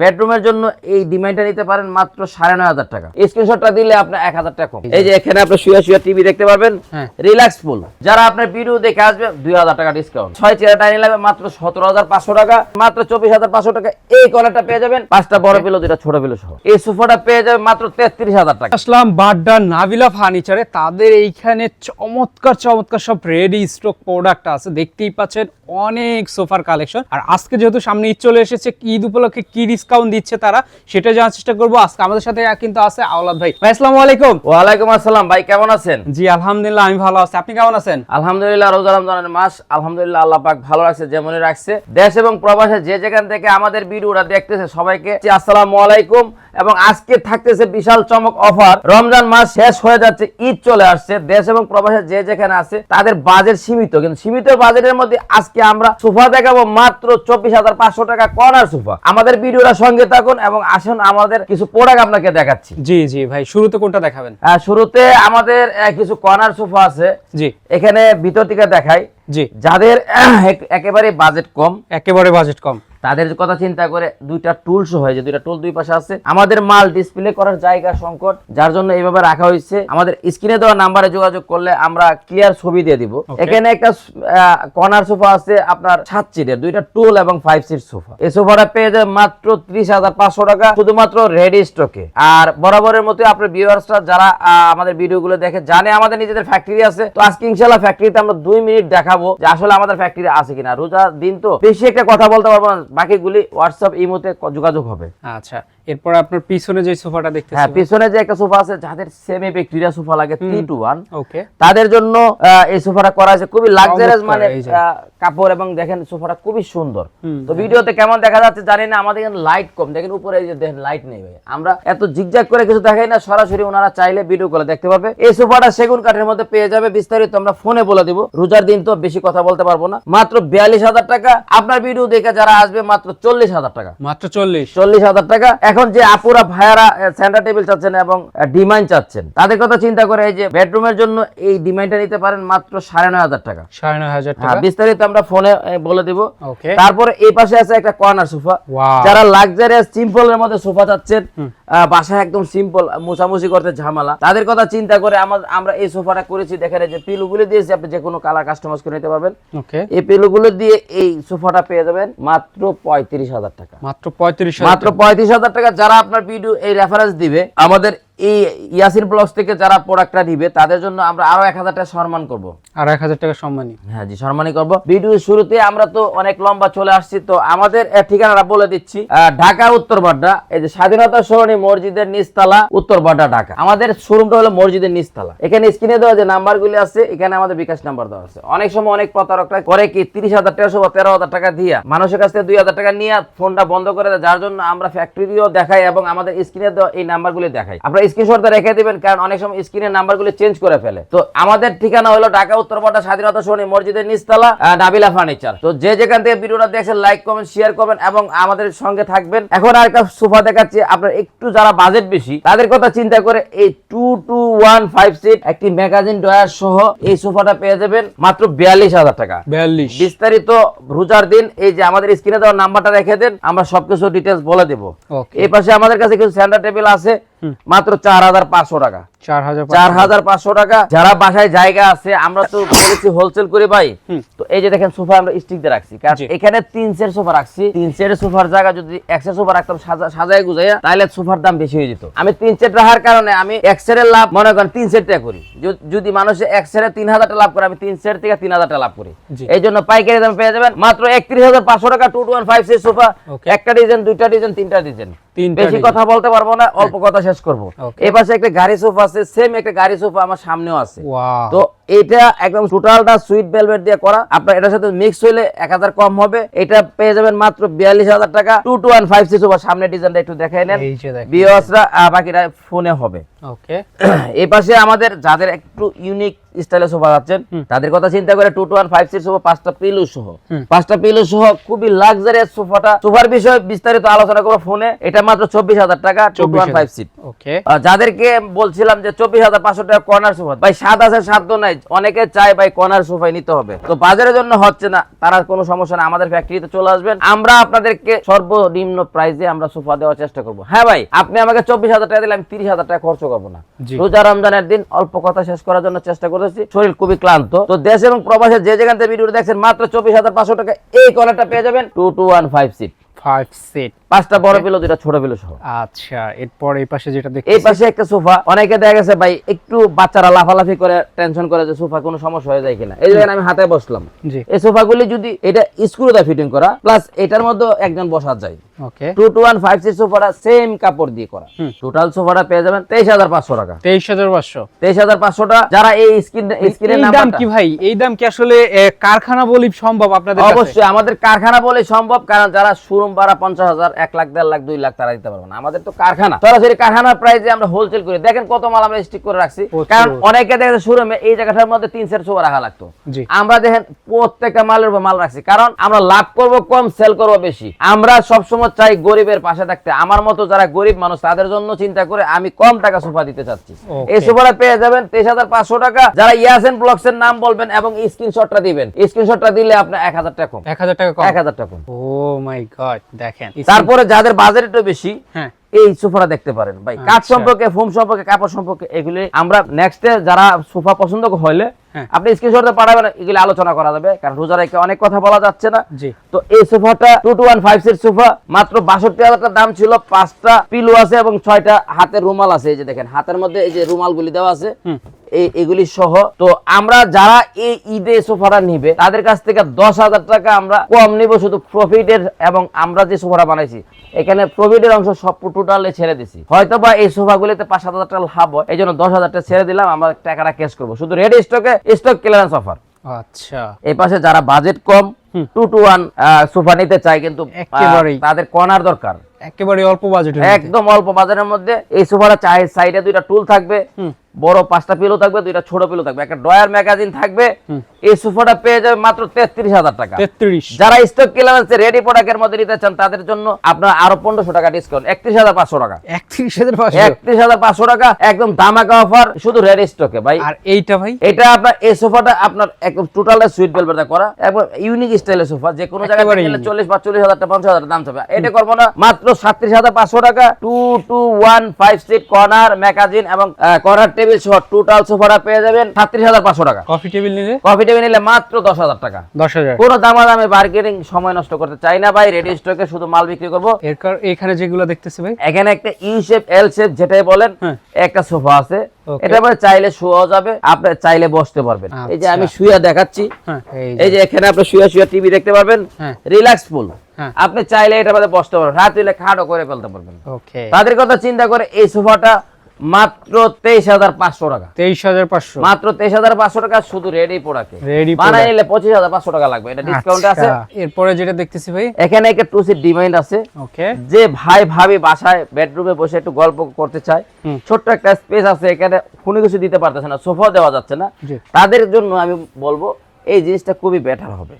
বেডরুমের জন্য এই ডিমান্ডটা নিতে পারেন মাত্র সাড়ে নয় হাজার টাকা। স্ক্রিনশটটা দিলে আপনার এক হাজার টাকা এই যে এখানে আপনি শুয়ে শুয়ে টিভি দেখতে পারবেন। হ্যাঁ। Relax full. যারা আপনার ভিডিও দেখে আসবে দুই হাজার টাকা ডিসকাউন্ট ছয় চেয়ার ডাইনিং লাগবে মাত্র সতেরো হাজার পাঁচশো টাকা। মাত্র চব্বিশ হাজার পাঁচশো টাকা এই কর্নারটা পেয়ে যাবেন। পাঁচটা বড় পিলো দুইটা ছোট পিলো সহ। এই সোফাটা পেয়ে যাবেন মাত্র তেত্রিশ হাজার টাকা। আসলাম বাড্ডা নাবিলা ফার্নিচারে তাদের এইখানে চমৎকার চমৎকার সব রেডি স্টক প্রোডাক্ট আছে। দেখতেই পাচ্ছেন অনেক সোফার কালেকশন আর আজকে যেহেতু সামনে ঈদ চলে এসেছে ঈদ উপলক্ষে কি ডিসকাউন্ট দিচ্ছে তারা সেটা জানার চেষ্টা করব। আজকে আমাদের সাথে কিন্তু আছে আওলাদ ভাই। ভাই আসসালামু আলাইকুম। ওয়ালাইকুম আসসালাম ভাই কেমন আছেন? জি আলহামদুলিল্লাহ আমি ভালো আছি। আপনি কেমন আছেন? আলহামদুলিল্লাহ রোজা রমজানের মাস আলহামদুলিল্লাহ আল্লাহ পাক ভালো রাখছে যেমনই রাখছে। দেশ এবং প্রবাসে যে যেখান থেকে আমাদের ভিডিওটা দেখতেছে সবাইকে আসসালামু আলাইকুম। এবং আজকে থাকতেছে বিশাল চমক অফার। রমজান মাস শেষ হয়ে যাচ্ছে ঈদ চলে আসছে। দেশ এবং প্রবাসে যে যেখানে আছে তাদের বাজেট সীমিত। কিন্তু সীমিত বাজেটের মধ্যে আজকে আমরা সোফা দেখাবো মাত্র চব্বিশ হাজার পাঁচশো টাকা কর্নার সোফা। আমাদের ভিডিওটা সঙ্গে থাকুন এবং আসুন আমাদের কিছু প্রোডাক্ট আপনাকে দেখাচ্ছি। জি জি ভাই শুরুতে কোনটা দেখাবেন? শুরুতে আমাদের কিছু কর্নার সোফা আছে। জি। এখানে ভিতর থেকে দেখাই। জি। যাদের একেবারে বাজেট কম। একেবারে বাজেট কম। তাদের কথা চিন্তা করে দুইটা টুলস হয় যে দুইটা টুল দুই পাশে আছে। আমাদের মাল ডিসপ্লে করার জায়গা সংকট যার জন্য এইভাবে রাখা হয়েছে। আমাদের স্ক্রিনে দেওয়া নাম্বারে যোগাযোগ করলে আমরা ক্লিয়ার ছবি দিয়ে দিব। এখানে একটা কর্নার সোফা আছে আপনার সাত সিটের দুইটা টুল এবং ফাইভ সিট সোফা এই সোফাটা পেয়ে যায় মাত্র ত্রিশ হাজার পাঁচশো টাকা শুধুমাত্র রেডি স্টকে আর বরাবরের মতো আপনার ভিউয়ার্সরা যারা আমাদের ভিডিওগুলো দেখে জানে আমাদের নিজেদের ফ্যাক্টরি আছে। তো আজকে ইনশাল্লাহ ফ্যাক্টরিতে আমরা দুই মিনিট দেখাবো যে আসলে আমাদের ফ্যাক্টরি আছে কিনা। রোজা দিন তো বেশি একটা কথা বলতে পারব না বাকিগুলি হোয়াটসঅ্যাপ এই ইমোতে যোগাযোগ হবে। আচ্ছা। এরপর আপনার পিছনে যে সোফাটা দেখতেছি হ্যাঁ পিছনে যে একটা সোফা আছে যাদের সেমি ব্যাকটেরিয়া সোফা লাগে থ্রি টু ওয়ান ওকে তাদের জন্য এই সোফাটা করা আছে খুবই লাক্সারিয়াস মানে কাপড় এবং দেখেন সোফাটা খুবই সুন্দর। তো ভিডিওতে কেমন দেখা যাচ্ছে জানি না আমাদের এখানে লাইট কম। দেখেন উপরে এই যে দেখেন লাইট নেই ভাই। আমরা এত জিগজাগ করে কিছু দেখাই না সরাসরি ওনারা চাইলে ভিডিও করে দেখতে পাবে এই সোফাটা সেগুন কাঠের মধ্যে পেয়ে যাবে বিস্তারিত আমরা ফোনে বলে দিব। রোজার দিন তো বেশি কথা বলতে পারব না। মাত্র বিয়াল্লিশ হাজার টাকা। আপনার ভিডিও দেখে যারা আসবে মাত্র চল্লিশ হাজার টাকা। মাত্র চল্লিশ। চল্লিশ হাজার টাকা। এখন যে আপুরা ভাইয়ারা সেন্টার টেবিল চাচ্ছেন এবং ডিমান্ড চাচ্ছেন তাদের কথা চিন্তা করে এই যে বেডরুমের জন্য এই ডিমান্ডটা নিতে পারেন মাত্র সাড়ে নয় হাজার টাকা। সাড়ে নয় হাজার হ্যাঁ টাকা? বিস্তারিত আমরা ফোনে বলে দিব। তারপরে এই পাশে আছে একটা কর্নার সোফা যারা লাক্সারিয়াস সিম্পল এর মধ্যে সোফা চাচ্ছেন বাসায় একদম সিম্পল মোছামুছি করতে ঝামেলা। তাদের কথা চিন্তা করে আমা- আমরা এই সোফাটা করেছি দেখেন যে পিলুগুলো দিয়েছি আপনি যে কোনো কালার কাস্টমাইজ করে নিতে পারবেন। এই এই পিলুগুলো দিয়ে এই সোফাটা পেয়ে যাবেন মাত্র পঁয়ত্রিশ হাজার টাকা। মাত্র পঁয়ত্রিশ মাত্র পঁয়ত্রিশ হাজার টাকা যারা আপনার ভিডিও এই রেফারেন্স দিবে আমাদের এই ব্লগস থেকে যারা প্রোডাক্টটা দিবে তাদের জন্য আমরা আরও এক হাজার টাকা সম্মান করব। আর এক হাজার টাকা সম্মানী। হ্যাঁ জি সম্মানই করব। ভিডিওর শুরুতে আমরা তো অনেক লম্বা চলে আসছি তো আমাদের ঠিকানাটা বলে দিচ্ছি। ঢাকা উত্তর বাড্ডা এই যে স্বাধীনতা সরণি মসজিদের নিচতলা উত্তর বাড্ডা ঢাকা। আমাদের শোরুমটা হলো মসজিদের নিচতলা। এখানে স্ক্রিনে দেওয়া যে নাম্বারগুলি আছে এখানে আমাদের বিকাশ নাম্বার দেওয়া আছে। অনেক সময় অনেক প্রতারকরা করে কি তিরিশ হাজার টাকা সব তেরো হাজার টাকা দিয়া মানুষের কাছ থেকে দুই হাজার টাকা নিয়ে ফোনটা বন্ধ করে দেয় যার জন্য আমরা ফ্যাক্টরিও দেখাই এবং আমাদের স্ক্রিনে দেওয়া এই নাম্বারগুলি দেখাই। আপনারা স্ক্রিনশটটা রেখে দিবেন কারণ অনেক সময় স্ক্রিনের নাম্বারগুলি চেঞ্জ করে ফেলে। তো আমাদের ঠিকানা হলো ঢাকা উত্তরপাড়া স্বাধীনতা সরণি মসজিদের নিচতলা নাবিলা ফার্নিচার তো যে যেখান থেকে ভিডিওটা দেখছেন লাইক কমেন্ট শেয়ার করবেন এবং আমাদের সঙ্গে থাকবেন। এখন আর একটা সোফা দেখাচ্ছি আপনার একটু যারা বাজেট বেশি তাদের কথা চিন্তা করে এই two two one five seat একটি ম্যাগাজিন ডয়ার সহ এই সোফাটা পেয়ে যাবেন মাত্র বিয়াল্লিশ হাজার টাকা। বিয়াল্লিশ। বিস্তারিত রোজার দিন এই যে আমাদের স্ক্রিনে দেওয়া নাম্বারটা রেখে দেন আমরা সবকিছু ডিটেলস বলে দেব। ওকে এই পাশে আমাদের কাছে কিছু সেন্টার টেবিল আছে মাত্র চার হাজার পাঁচশো টাকা। চার হাজার চার হাজার পাঁচশো টাকা। যারা বাসায় জায়গা আছে আমরা তো করেছি হোলসেল করে ভাই। তো এই যে দেখেন সোফা আমরা স্টিক দিয়ে রাখছি। কারণ এখানে তিন সেট সোফা রাখছি। তিন সেট সোফার জায়গা যদি এক সেট সোফা রাখতাম সাজায় গুজাইয়া তাহলে সোফার দাম বেশি হয়ে যেত। আমি তিন সেট রাখার কারণে আমি এক সেটের লাভ মনে করেন তিন সেট টাকা করি। যদি- যদি মানুষে এক সেটে তিন হাজার টাকা লাভ করে আমি তিন সেট থেকে তিন হাজার টাকা লাভ করি। এই জন্য পাইকারি দামে পেয়ে যাবেন মাত্র একত্রিশ হাজার পাঁচশো টাকা two two one five six sofa. একটা ডিজাইন দুইটা ডিজাইন তিনটা ডিজাইন বেশি কথা বলতে পারব না অল্প কথা শেষ করব. এই পাশে একটা গাড়ি সোফা আছে সেম একটা গাড়ি সোফা আমার সামনেও আছে। তো এটা একদম টোটালটা সুইট ভেলভেট দিয়ে করা। আপনার এটার সাথে মিক্স হইলে এক হাজার কম হবে। এটা পেয়ে যাবেন মাত্র বিয়াল্লিশ হাজার টাকা। Two two one five six সামনে ডিজাইনটা একটু দেখাই নেন। বিওসরা বাকিটা ফোনে হবে। ওকে এই পাশে আমাদের যাদের একটু ইউনিক স্টাইলে সোফা যাচ্ছেন তাদের কথা চিন্তা করে two two one five sofa পাঁচটা পিলু সহ। পাঁচটা পিলু সহ খুবই লাক্সারিয়াস সোফাটা সোফার বিষয়ে বিস্তারিত আলোচনা করব ফোনে এটা মাত্র চব্বিশ হাজার টাকা two two one five seat যাদেরকে বলছিলাম যে চব্বিশ হাজার পাঁচশো টাকা কর্নার সোফা ভাই সাত আছে সাধ্য নাই। অনেকে চায় ভাই কর্নার সোফাই নিতে হবে। তো বাজারের জন্য হচ্ছে না তারা কোনো সমস্যা না আমাদের ফ্যাক্টরিতে চলে আসবেন। আমরা আপনাদেরকে সর্বনিম্ন প্রাইসে আমরা সোফা দেওয়ার চেষ্টা করব। হ্যাঁ ভাই আপনি আমাকে চব্বিশ হাজার টাকা দিলে আমি তিরিশ হাজার টাকা খরচ করব না। রোজা রমজানের দিন অল্প কথা শেষ করার জন্য চেষ্টা করেছি শরীর খুবই ক্লান্ত। তো দেশ এবং প্রবাসে যে যেখান থেকে ভিডিও দেখছেন মাত্র চব্বিশ হাজার পাঁচশো টাকা এই কর্নারটা পেয়ে যাবেন। Two two one five seat five seat পাঁচটা বড় পিলো দুইটা ছোট পিলো সহ। আচ্ছা এরপর এই পাশে যেটা দেখতে এই পাশে একটা সোফা। অনেকে দেখা গেছে ভাই একটু বাচ্চারা লাফালাফি করে টেনশন করে যে সোফা কোনো সমস্যা হয়ে যায় কিনা। এই জায়গায় আমি হাতে বসলাম। জি। এই সোফাগুলি যদি এটা স্ক্রু দিয়ে ফিটিং করা প্লাস এটার মধ্যে একজন বসা যায়। Okay two two one five six সোফাটা সেম কাপড় দিয়ে করা। টোটাল সোফাটা পেয়ে যাবেন তেইশ হাজার পাঁচশো টাকা। তেইশ হাজার পাঁচশো। তেইশ হাজার পাঁচশোটা যারা এই স্ক্রিন স্ক্রিনের এই দাম কি ভাই? এই দাম কি আসলে কারখানা বলি সম্ভব আপনাদের? অবশ্যই আমাদের কারখানা বলে সম্ভব কারণ যারা শোরুম ভাড়া পঞ্চাশ হাজার এক লাখ দেড় লাখ দুই লাখ তারা দিতে পারবে না। আমাদের তো কারখানা। সরাসরি কারখানার প্রাইসে আমরা হোলসেল করি। দেখেন কত মাল আমরা স্টিক করে রাখছি। কারণ অনেকে দেখে শোরুমে এই জায়গাটার মধ্যে তিন সেট সোফা রাখা লাগতো। আমরা দেখেন প্রত্যেকটা মালের উপর মাল রাখছি। কারণ আমরা লাভ করব কম সেল করব বেশি। আমরা সবসময় চাই গরিবের পাশে থাকতে। আমার মতো যারা গরিব মানুষ তাদের জন্য চিন্তা করে আমি কম টাকা সোফা দিতে চাচ্ছি। এই সোফাটা পেয়ে যাবেন তেইশ হাজার পাঁচশো টাকা। যারা ইয়াসেন ব্লগস এর নাম বলবেন এবং স্ক্রিনশটটা দিবেন। স্ক্রিনশটটা দিলে আপনার এক হাজার টাকা কম। এক হাজার টাকা কম। এক হাজার টাকা কম। ও মাই গড দেখেন। তারপরে যাদের বাজার একটু বেশি হ্যাঁ এই সোফাটা দেখতে পারেন ভাই কাঠ আচ্ছা। সম্পর্কে ফোম সম্পর্কে কাপড় সম্পর্কে এগুলি আমরা নেক্সটে যারা সোফা পছন্দ হলে। আপনি স্ক্রিনশটে পাঠাবেন এগুলি আলোচনা করা যাবে কারণ রোজা রেখে অনেক কথা বলা যাচ্ছে না। জি। তো এই সোফাটা two two one five seat sofa মাত্র বাষট্টি হাজার টাকা দাম ছিল পাঁচটা পিলো আছে এবং ছয়টা হাতের রুমাল আছে। এই যে দেখেন হাতের মধ্যে এই যে রুমালগুলি দেওয়া আছে এগুলি সহ। তো আমরা যারা এই ঈদে সোফাটা নিবে তাদের কাছ থেকে দশ হাজার টাকা আমরা কম নিব শুধু প্রফিটের এবং আমরা যে সোফাটা বানাইছি। এখানে প্রফিটের অংশ সব টোটালে ছেড়ে দিছি। হয়তো বা এই সোফাগুলিতে পাঁচ সাত হাজার টাকা লাভ হয় এই জন্য দশ হাজার টাকা ছেড়ে দিলাম আমরা টাকাটা ক্যাশ করব। শুধু রেড স্টকে স্টক ক্লিয়ারেন্স অফার আচ্ছা এই পাশে যারা বাজেট কম। টু টু ওয়ান সোফা নিতে চায় কিন্তু। তাদের কর্নার দরকার একেবারে অল্প বাজেটের একদম অল্প বাজারের মধ্যে। এই সোফাটা চাই সাইডে দুইটা টুল থাকবে বড় পাঁচটা পিলো থাকবে দুইটা ছোট পিলো থাকবে। একটা ড্রয়ার ম্যাগাজিন থাকবে এই সোফাটা পেয়ে যাবে মাত্র তেত্রিশ হাজার টাকা। তেত্রিশ। যারা স্টক ক্লিয়ারেন্স রেডি প্রোডাক্টের মধ্যে নিতে চান তাদের জন্য আপনার আরও পনেরোশো টাকা ডিসকাউন্ট একত্রিশ হাজার পাঁচশো টাকা। একত্রিশ হাজার পাঁচশো। একত্রিশ হাজার পাঁচশো টাকা একদম দামাকা অফার শুধু রেডি স্টকে ভাই। আর এইটা ভাই? এটা আপনার এই সোফাটা আপনার একদম টোটাল সুইট ভেলভেট করা। এবং ইউনিক স্টাইলের সোফা যে কোনো জায়গায়। চল্লিশ বা চল্লিশ হাজার টাকা পঞ্চাশ হাজার দাম থাকবে। এটা করব না মাত্র সাতত্রিশ হাজার পাঁচশো টাকা two two one five seat corner magazine এবং কর্নার টেবিল সহ টোটাল সোফাটা পেয়ে যাবেন সাতত্রিশ হাজার পাঁচশো টাকা। কফি টেবিল নিলে? কফি টেবিল নিলে মাত্র দশ হাজার টাকা। দশ হাজার। কোনো বার্গেনিং সময় নষ্ট করতে চাই না ভাই রেডি স্টকে শুধু মাল বিক্রি করব। এখানে যেগুলো দেখতেছি ভাই? এখানে একটা ইউ শেপ এল শেপ যেটাই বলেন হ্যাঁ। একটা সোফা আছে। এটা মানে চাইলে শোয়া যাবে আপনি চাইলে বসতে পারবেন। এই যে আচ্ছা। আমি শুয়ে দেখাচ্ছি। হ্যাঁ। এই যে এখানে আপনি শুয়ে শুয়ে টিভি দেখতে পারবেন। হ্যাঁ। হ্যাঁ। আপনি চাইলে এটা মধ্যে বসতে পারবেন রাত হইলে খাটও করে ফেলতে পারবেন। ওকে। তাদের কথা চিন্তা করে এই সোফাটা মাত্র তেইশ হাজার পাঁচশো টাকা। তেইশ হাজার পাঁচশো। মাত্র তেইশ হাজার পাঁচশো টাকা শুধু রেডি প্রোডাক্টে Ready বানাই নিলে পঁচিশ হাজার পাঁচশো টাকা লাগবে। এটা ডিসকাউন্ট আছে। আচ্ছা, এরপরে যেটা দেখতেছি ভাই। এখানে একটা টু সিট ডিমান্ড আছে। ওকে। যে ভাই ভাবি বাসায় বেডরুমে বসে একটু গল্প করতে চায়। ছোট্ট একটা স্পেস আছে এখানে কোনো কিছু দিতে পারতেছে না সোফা দেওয়া যাচ্ছে না। তাদের জন্য আমি বলব এই জিনিসটা খুবই বেটার হবে।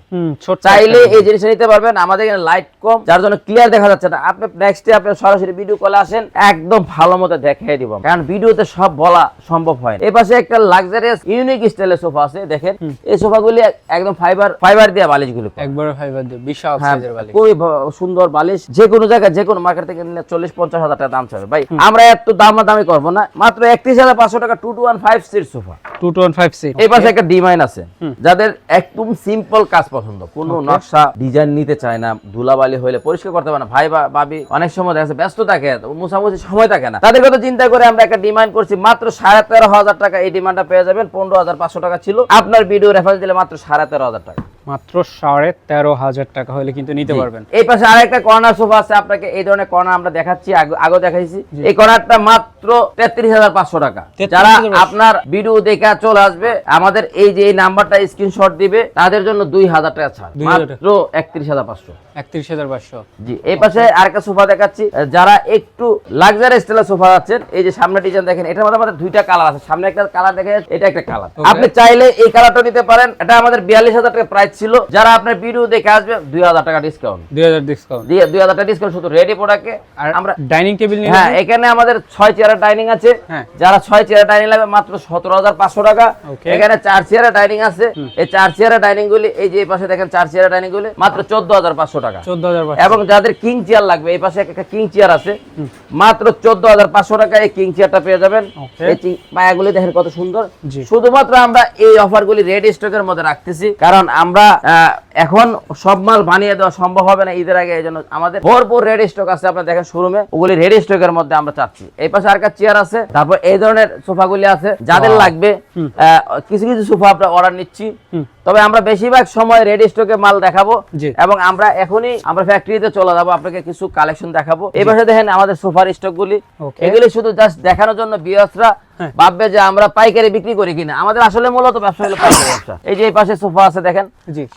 চাইলে এই জিনিসটা নিতে পারবেন আমাদের এখানে লাইট কম যার জন্য ক্লিয়ার দেখা যাচ্ছে না। আপনি নেক্সট ডে আপনি সরাসরি ভিডিও কলে আসেন একদম ভালো মতো দেখিয়ে দিব। কারণ ভিডিওতে সব বলা সম্ভব হয়। এই পাশে একটা লাক্সারিয়াস ইউনিক স্টাইলের সোফা আছে দেখেন। এই সোফাগুলি একদম ফাইবার ফাইবার দিয়ে বালিশগুলো করা। একবারে ফাইবার দিয়ে বিশাল হ্যাঁ, সাইজের বালি খুবই সুন্দর বালিশ। যে কোনো জায়গায় যে কোনো মার্কেট থেকে নিলে চল্লিশ পঞ্চাশ হাজার টাকা দাম চাবে। ভাই আমরা এত দামা দামি করব না। মাত্র একত্রিশ হাজার পাঁচশো টাকা two two one five seat sofa two two one five six এই পাশে একটা ডিমাইন আছে। যাদের একদম সিম্পল কাজ পছন্দ। কোনো নকশা ডিজাইন নিতে চায় না ধুলাবালি হলে পরিষ্কার করতে পারে না। ভাই বা ভাবি অনেক সময় দেখা যাচ্ছে ব্যস্ত থাকে মুসামুসি সময় থাকে না। তাদের কথা চিন্তা করে আমরা একটা ডিমান্ড করছি মাত্র সাড়ে তেরো হাজার টাকা এই ডিমান্ডটা পেয়ে যাবেন পনেরো হাজার পাঁচশো টাকা ছিল। আপনার ভিডিও রেফারেন্স দিলে মাত্র সাড়ে তেরো হাজার টাকা। মাত্র সাড়ে তেরো হাজার টাকা হলে কিন্তু নিতে পারবেন। এই পাশে আর একটা কর্নার সোফা আছে আপনাকে এই ধরনের কর্নার আমরা দেখাচ্ছি আগে- দেখাইছি। এই কর্নারটা মাত্র তেত্রিশ হাজার পাঁচশো টাকা। যারা আপনার ভিডিও দেখে চলে আসবে আমাদের এই যে এই নাম্বারটা স্ক্রিনশট দিবে তাদের জন্য দুই হাজার টাকা ছাড়। মাত্র একত্রিশ হাজার পাঁচশো একত্রিশ হাজার পাঁচশো। জি এই পাশে আরেকটা সোফা দেখাচ্ছি। যারা একটু লাক্সারি স্টাইলের সোফা আছেন এই যে সামনে ডিজাইন দেখেন এটার মধ্যে আমাদের দুইটা কালার আছে। সামনে একটা কালার দেখে যাচ্ছে, এটা একটা কালার আপনি চাইলে এই কালারটা নিতে পারেন। এটা আমাদের বিয়াল্লিশ হাজার টাকা প্রাইস ছিল। যারা আপনার ভিডিও দেখে আসবে দুই হাজার টাকা ডিসকাউন্ট দুই হাজার ডিসকাউন্ট দিয়ে দুই হাজার টাকা ডিসকাউন্ট শুধু রেডি প্রোডাক্টে আর আমরা ডাইনিং টেবিল হ্যাঁ এখানে আমাদের ছয় চেয়ারের ডাইনিং আছে। হ্যাঁ। যারা ছয় চেয়ারের ডাইনিং লাগবে মাত্র সতেরো হাজার পাঁচশো টাকা। এখানে চার চেয়ারের ডাইনিং আছে। এই চার চেয়ারের ডাইনিং গুলি এই যে পাশে দেখেন চার চেয়ারের ডাইনিং গুলি মাত্র চোদ্দ হাজার পাঁচশো টাকা। এবং যাদের কিং চেয়ার লাগবে এই পাশে একটা কিং চেয়ার আছে। মাত্র চোদ্দ হাজার পাঁচশো টাকায় এই কিং চেয়ারটা পেয়ে যাবেন. এই পায়াগুলি দেখেন কত সুন্দর। শুধুমাত্র আমরা এই অফারগুলি রেড স্টকের মধ্যে রাখতেছি। কারণ আমরা এখন সব মাল বানিয়ে দেওয়া সম্ভব হবে না ঈদের আগে এই জন্য আমাদের ভরপুর রেড স্টক আছে আপনার দেখেন শোরুমে ওগুলি রেড স্টকের মধ্যে আমরা চাচ্ছি। এই পাশে আর চেয়ার আছে। তারপর এই ধরনের সোফাগুলি আছে। যাদের লাগবে কিছু কিছু সোফা আমরা অর্ডার নিচ্ছি। তবে আমরা বেশিরভাগ সময় রেড স্টকে মাল দেখাবো এবং আমরা এখনই আমরা ফ্যাক্টরিতে চলে যাব আপনাকে কিছু কালেকশন দেখাবো। এবার দেখেন আমাদের সুপার স্টক গুলি এগুলি শুধু জাস্ট দেখানোর জন্য বিয়াসরা। ভাববে যে আমরা পাইকারি বিক্রি করি কিনা। আমাদের আসলে মূলত ব্যবসা হলো পাইকারি ব্যবসা। এই যে এই পাশে সোফা আছে দেখেন।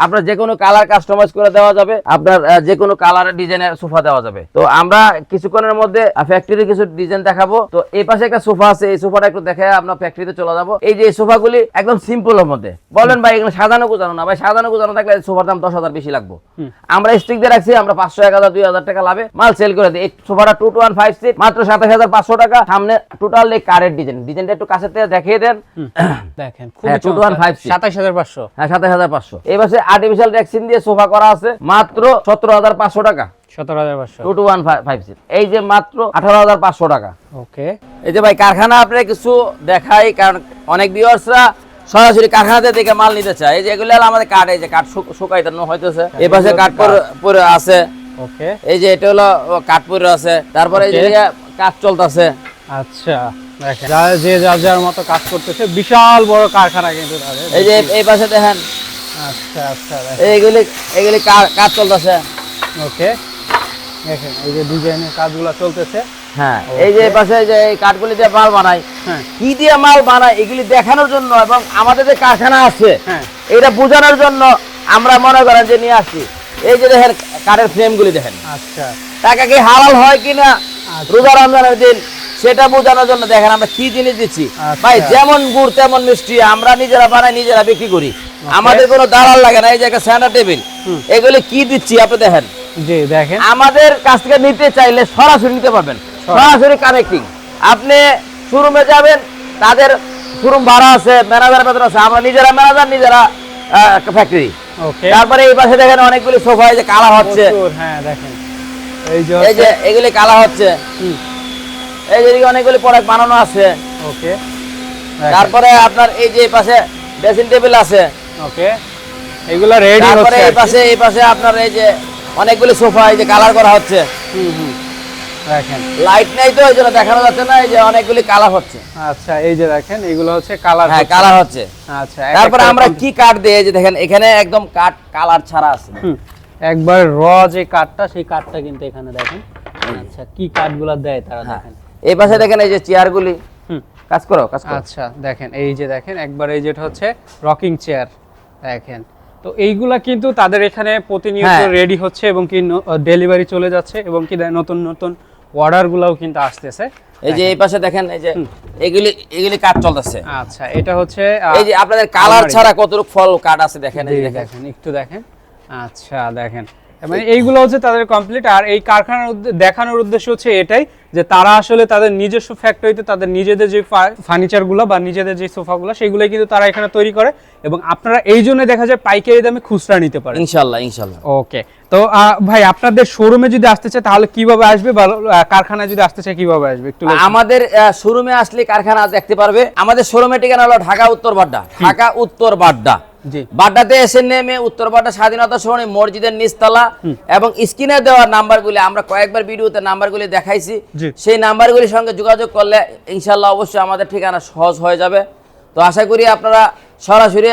আপনার যে কোনো কালার কাস্টমাইজ করে দেওয়া যাবে। আপনার যে কোনো কালারের ডিজাইনের সোফা দেওয়া যাবে। তো আমরা কিছুক্ষণের মধ্যে ফ্যাক্টরি কিছু ডিজাইন দেখাবো। তো এই পাশে একটা সোফা আছে। এই সোফাটা একটু দেখে আমরা ফ্যাক্টরিতে চলে যাব। এই যে এই সোফাগুলি একদম সিম্পলের মধ্যে। বলেন ভাই এগুলো সাজানো গুজানো না। ভাই সাজানো গুজানো থাকলে সোফার দাম দশ হাজার বেশি লাগবে। আমরা স্টিক দিয়ে রাখছি আমরা পাঁচশো এক হাজার দুই হাজার টাকা লাভে মাল সেল করে দিই। এই সোফাটা two two one five seat মাত্র সাতাশ হাজার পাঁচশো টাকা। সামনে টোটাল এই কারের ডিজাইন ডিজাইনটা একটু কাছে থেকে দেখিয়ে দেন। দেখেন হ্যাঁ। সাতাশ হাজার পাঁচশো। হ্যাঁ সাতাশ হাজার পাঁচশো। এই পাশে আর্টিফিশিয়াল ভ্যাকসিন দিয়ে সোফা করা আছে মাত্র সতেরো হাজার পাঁচশো টাকা। এই যে মাত্র আঠারো হাজার পাঁচশো টাকা। ওকে। এই যে ভাই কারখানা আপনার কিছু দেখাই কারণ অনেক ভিউয়ার্সরা সরাসরি কারখানাতে থেকে মাল নিতে চায়। এই যে এগুলো আমাদের কাঠ এই যে কাঠ শুক- শুকাইতানো হইতেছে। এই পাশে কাঠ পরে- আছে। ওকে। এই যে এটা হলো কাঠ পরে আছে। তারপরে এই যে. কাঠ চলতেছে। আচ্ছা। যা- যে যার যার মতো কাজ করতেছে বিশাল বড় কারখানা কিন্তু এই যে এই পাশে দেখেন। আচ্ছা আচ্ছা এইগুলি এগুলি কা- চলতেছে। ওকে। দেখেন এই যে ডিজাইনের কাজগুলো চলতেছে। হ্যাঁ এই যে পাশে যে এই কাঠগুলি দিয়ে মাল বানাই কি দিয়ে মাল বানায় এগুলি দেখানোর জন্য এবং আমাদের যে কারখানা আছে হ্যাঁ। এটা বোঝানোর জন্য আমরা মনে করেন যে নিয়ে আসছি। এই যে দেখেন কাঠের ফ্রেমগুলি দেখেন। আচ্ছা। টাকা কি হালাল হয় কিনা? আচ্ছা। রোজা রমজানের দিন সেটা বোঝানোর জন্য দেখেন আমরা কি জিনিস দিচ্ছি? আচ্ছা। ভাই যেমন গুড় তেমন মিষ্টি আমরা নিজেরা বানাই নিজেরা বিক্রি করি। আমাদের কোনো দালাল লাগে না এই যে একটা স্যান্ডার টেবিল এগুলি কি দিচ্ছি আপনি দেখেন? জি দেখেন। আমাদের কাছ থেকে নিতে চাইলে সরাসরি নিতে পারবেন। সরাসরি। কানেক্টিং আপনি শোরুমে যাবেন তাদের শোরুম ভাড়া আছে ম্যানেজার বেতন আছে আমরা নিজেরা ম্যানেজার নিজেরা ফ্যাক্টরি তারপরে এই পাশে দেখেন অনেকগুলি সোফা এই যে কালা হচ্ছে। হ্যাঁ দেখেন। এই যে এগুলি কালা হচ্ছে। এই যে অনেকগুলি প্রোডাক্ট বানানো আছে। ওকে তারপরে আপনার এই যে পাশে ড্রেসিং টেবিল আছে। ওকে এগুলো রেডি হচ্ছে তারপরে এই পাশে এই পাশে আপনার এই যে অনেকগুলি সোফা এই যে কালার করা হচ্ছে। হুম হুম। দেখেন লাইট নাই তো এই জন্য দেখানো যাচ্ছে না এই যে অনেকগুলি কালার হচ্ছে। আচ্ছা এই যে দেখেন এগুলো হচ্ছে কালার হ্যাঁ কালার হচ্ছে। আচ্ছা তারপরে আমরা কি কাঠ দিয়ে এই যে দেখেন এখানে একদম কাঠ কালার ছাড়া আছে। একবার র যে কাঠটা সেই কাঠটা কিন্তু এখানে দেখেন। আচ্ছা কি কাঠগুলো দেয় তারা হ্যাঁ। দেখেন। এই পাশে দেখেন এই যে চেয়ারগুলি। কাজ করো কাজ করো। আচ্ছা দেখেন এই যে দেখেন একবার এই যেটা হচ্ছে রকিং চেয়ার দেখেন। তো এইগুলা কিন্তু তাদের এখানে প্রতিনিয়ত হ্যাঁ। রেডি হচ্ছে এবং কি ডেলিভারি চলে যাচ্ছে এবং কি নতুন নতুন অর্ডার গুলাও কিন্তু আসতেছে। এই যে এই পাশে দেখেন এই যে এগুলি এগুলি কাঠ চলতেছে। আচ্ছা এটা হচ্ছে এই যে আপনাদের কালার ছাড়া কতটুকু ফল কাঠ আছে দেখেন এই দেখেন একটু দেখেন। আচ্ছা দেখেন। মানে এইগুলো হচ্ছে তাদের কমপ্লিট আর এই কারখানার দেখানোর উদ্দেশ্য হচ্ছে এটাই যে তারা আসলে তাদের নিজস্ব ফ্যাক্টরিতে তাদের নিজেদের যে ফার্নিচারগুলো বা নিজেদের যে সোফাগুলো সেগুলোই কিন্তু তারা এখানে তৈরি করে এবং আপনারা এই জন্য দেখা যায় পাইকারি দামে খুচরা নিতে পারেন। ইনশাল্লাহ ইনশাল্লাহ ওকে তো ভাই আপনাদের শোরুমে যদি আসতে চায় তাহলে কীভাবে আসবে বা কারখানায় যদি আসতে চায় কীভাবে আসবে? একটু। আমাদের শোরুমে আসলে কারখানা দেখতে পারবে। আমাদের শোরুমের ঠিকানা হলো ঢাকা উত্তর বাড্ডা। ঢাকা উত্তর বাড্ডা। বাড্ডাতে এসে নেমে উত্তর বাড্ডা স্বাধীনতা সরণি মসজিদের নিচতলা এবং স্ক্রিনে দেওয়া নাম্বারগুলি আমরা কয়েকবার ভিডিওতে নাম্বারগুলি দেখাইছি। সেই নাম্বারগুলির সঙ্গে যোগাযোগ করলে ইনশাল্লাহ অবশ্যই আমাদের ঠিকানা সহজ হয়ে যাবে। তো আশা করি আপনারা সরাসরি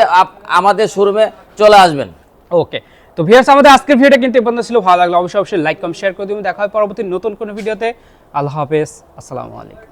আমাদের শোরুমে চলে আসবেন। ওকে। তো ভিউয়ার্স আমাদের আজকের ভিডিওটা কিন্তু পর্যন্ত ছিল। ভালো লাগল অবশ্যই অবশ্যই লাইক কম শেয়ার করে দিবেন। দেখা হয় পরবর্তী নতুন কোনো ভিডিওতে আল্লাহ হাফেজ। আসসালামু আলাইকুম।